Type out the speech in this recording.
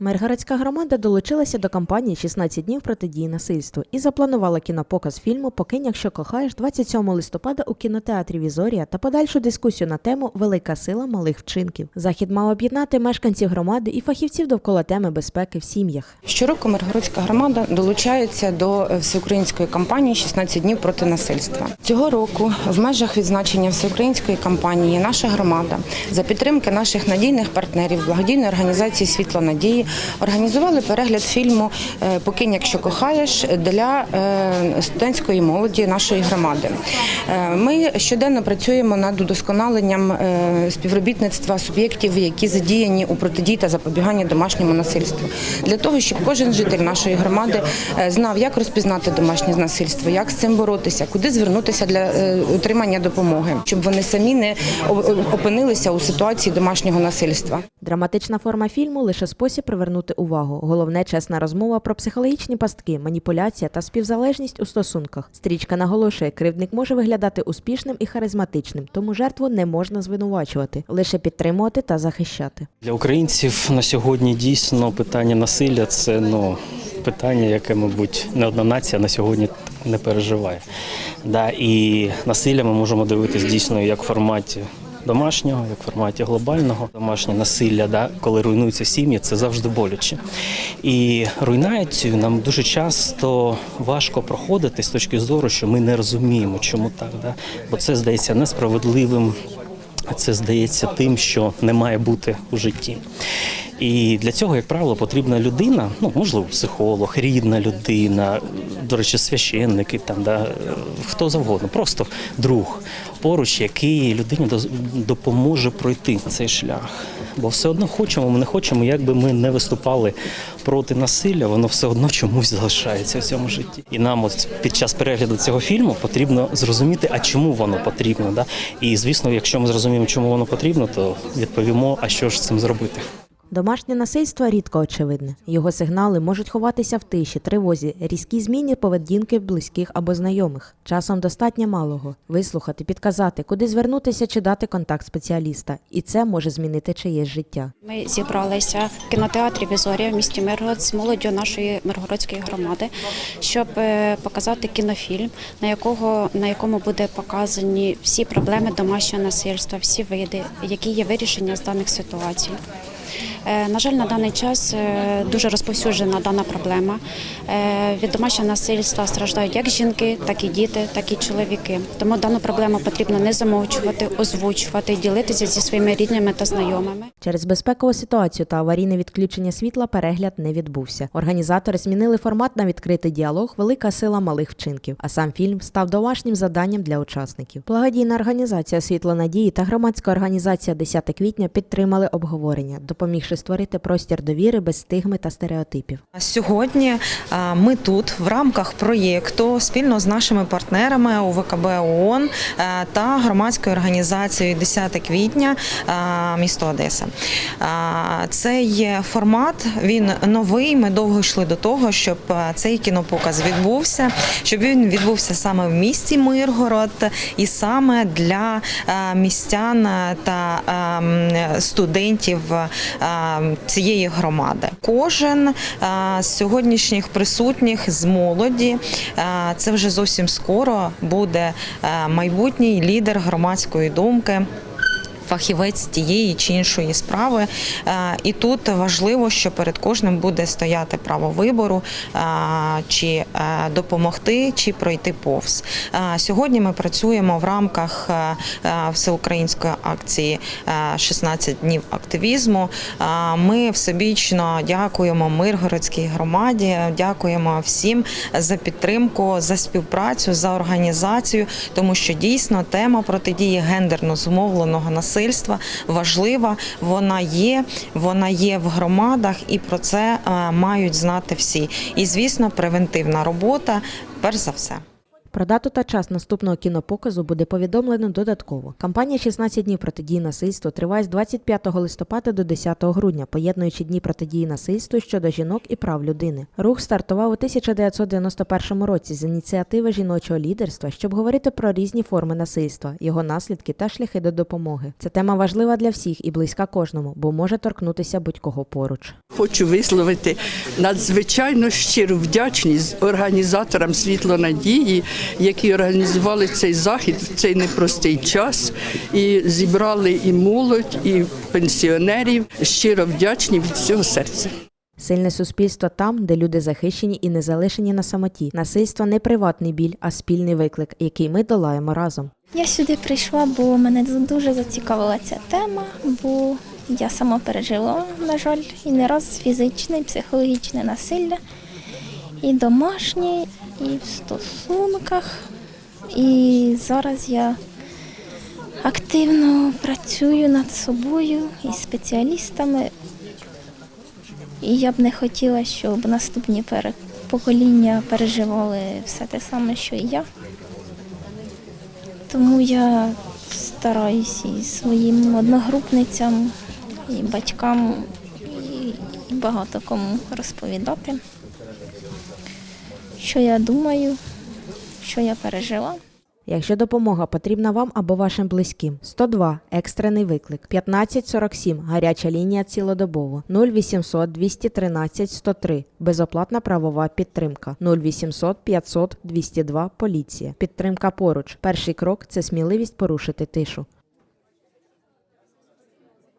Миргородська громада долучилася до кампанії «16 днів протидії насильству і запланувала кінопоказ фільму Покинь, якщо кохаєш 27 листопада у кінотеатрі Візорія та подальшу дискусію на тему Велика сила малих вчинків. Захід мав об'єднати мешканців громади і фахівців довкола теми безпеки в сім'ях. Щороку Миргородська громада долучається до всеукраїнської кампанії «16 днів проти насильства. Цього року в межах відзначення всеукраїнської кампанії наша громада за підтримки наших надійних партнерів благодійної організації Світло надії організували перегляд фільму е, Покинь, якщо кохаєш для е, студентської молоді нашої громади. Е, Ми щоденно працюємо над удосконаленням співробітництва суб'єктів, які задіяні у протидії та запобіганні домашньому насильству, для того, щоб кожен житель нашої громади знав, як розпізнати домашнє насильство, як з цим боротися, куди звернутися для отримання допомоги, щоб вони самі не опинилися у ситуації домашнього насильства. Драматична форма фільму лише спосіб привернути увагу. Головне чесна розмова про психологічні пастки, маніпуляція та співзалежність у стосунках. Стрічка наголошує, кривдник може виглядати успішним і харизматичним, тому жертву не можна звинувачувати, лише підтримувати та захищати. Для українців на сьогодні дійсно питання насилля це ну питання, яке, мабуть, не одна нація на сьогодні не переживає. Да, і насилля ми можемо дивитись дійсно як в форматі. Домашнього, як в форматі глобального, домашнє насилля, да, коли руйнуються сім'ї, це завжди боляче. І руйнацію нам дуже часто важко проходити з точки зору, що ми не розуміємо, чому так. Да? Бо це здається несправедливим, це здається тим, що не має бути у житті. І для цього, як правило, потрібна людина, ну можливо, психолог, рідна людина, до речі, священники, там да хто завгодно, просто друг поруч, який людині допоможе пройти цей шлях. Бо все одно хочемо, ми не хочемо, як би ми не виступали проти насилля, воно все одно чомусь залишається в цьому житті. І нам, от під час перегляду цього фільму, потрібно зрозуміти, а чому воно потрібно. Да? І звісно, якщо ми зрозуміємо, чому воно потрібно, то відповімо, а що ж з цим зробити. Домашнє насильство рідко очевидне. Його сигнали можуть ховатися в тиші, тривозі, різкі зміни поведінки близьких або знайомих. Часом достатньо малого вислухати, підказати, куди звернутися чи дати контакт спеціаліста, і це може змінити чиєсь життя. Ми зібралися в кінотеатрі Візорія в місті Миргород з молоддю нашої миргородської громади, щоб е, показати кінофільм, на якого на якому буде показані всі проблеми домашнього насильства, всі види, які є вирішення з даних ситуацій. Е, На жаль, на даний час е, дуже розповсюджена дана проблема. Е, Від домашнього насильства страждають як жінки, так і діти, так і чоловіки. Тому дану проблему потрібно не замовчувати, озвучувати, ділитися зі своїми рідними та знайомими. Через безпекову ситуацію та аварійне відключення світла перегляд не відбувся. Організатори змінили формат на відкритий діалог Велика сила малих вчинків. А сам фільм став домашнім завданням для учасників. Благодійна організація Світло надії та громадська організація 10 квітня підтримали обговорення, допомігши створити простір довіри без стигми та стереотипів. Сьогодні ми тут в рамках проєкту спільно з нашими партнерами УВКБ ООН е, та громадською організацією 10 квітня місто Одеса. Цей формат він новий. Ми довго йшли до того, щоб цей кінопоказ відбувся, щоб він відбувся саме в місті Миргород і саме для містян та а, студентів цієї громади. Кожен з сьогоднішніх присутніх з молоді це вже зовсім скоро буде майбутній лідер громадської думки. Фахівець тієї чи іншої справи, Е, і тут важливо, що перед кожним буде стояти право вибору, е, чи е, допомогти, чи пройти повз. Сьогодні ми працюємо в рамках всеукраїнської акції е, «16 днів активізму. Ми всебічно дякуємо Миргородській громаді, дякуємо всім за підтримку, за співпрацю, за організацію, тому що дійсно тема протидії гендерно зумовленого насильства важлива. Вона є, вона є в громадах, і про це е, мають знати всі. І звісно, превентивна робота, перш за все. Про дату та час наступного кінопоказу буде повідомлено додатково. Кампанія «16 днів протидії насильству триває з 25 листопада до 10 грудня, поєднуючи дні протидії насильству щодо жінок і прав людини. Рух стартував у 1991 році з ініціативи жіночого лідерства, щоб говорити про різні форми насильства, його наслідки та шляхи до допомоги. Ця тема важлива для всіх і близька кожному, бо може торкнутися будь-кого поруч. Хочу висловити надзвичайно щиру вдячність організаторам світло надії, які організували цей захід в цей непростий час і зібрали і молодь, і пенсіонерів. Щиро вдячні від всього серця. Сильне суспільство там, де люди захищені і не залишені на самоті. Насильство не приватний біль, а спільний виклик, який ми долаємо разом. Я сюди прийшла, бо мене дуже зацікавила ця тема, бо я сама пережила, на жаль, і не раз фізичне, і психологічне насилля, і домашнє, і в стосунках. І зараз я активно працюю над собою і спеціалістами. І я б не хотіла, щоб наступні покоління переживали все те саме, що і я. Тому я стараюсь і своїм одногрупницям, і батькам, і багато кому розповідати, що я думаю, що я пережила. Якщо допомога потрібна вам або вашим близьким, 102 – екстрений виклик, 1547 – гаряча лінія цілодобово, 0800 213 103 – безоплатна правова підтримка, 0800 500 202 – поліція. Підтримка поруч. Перший крок – це сміливість порушити тишу.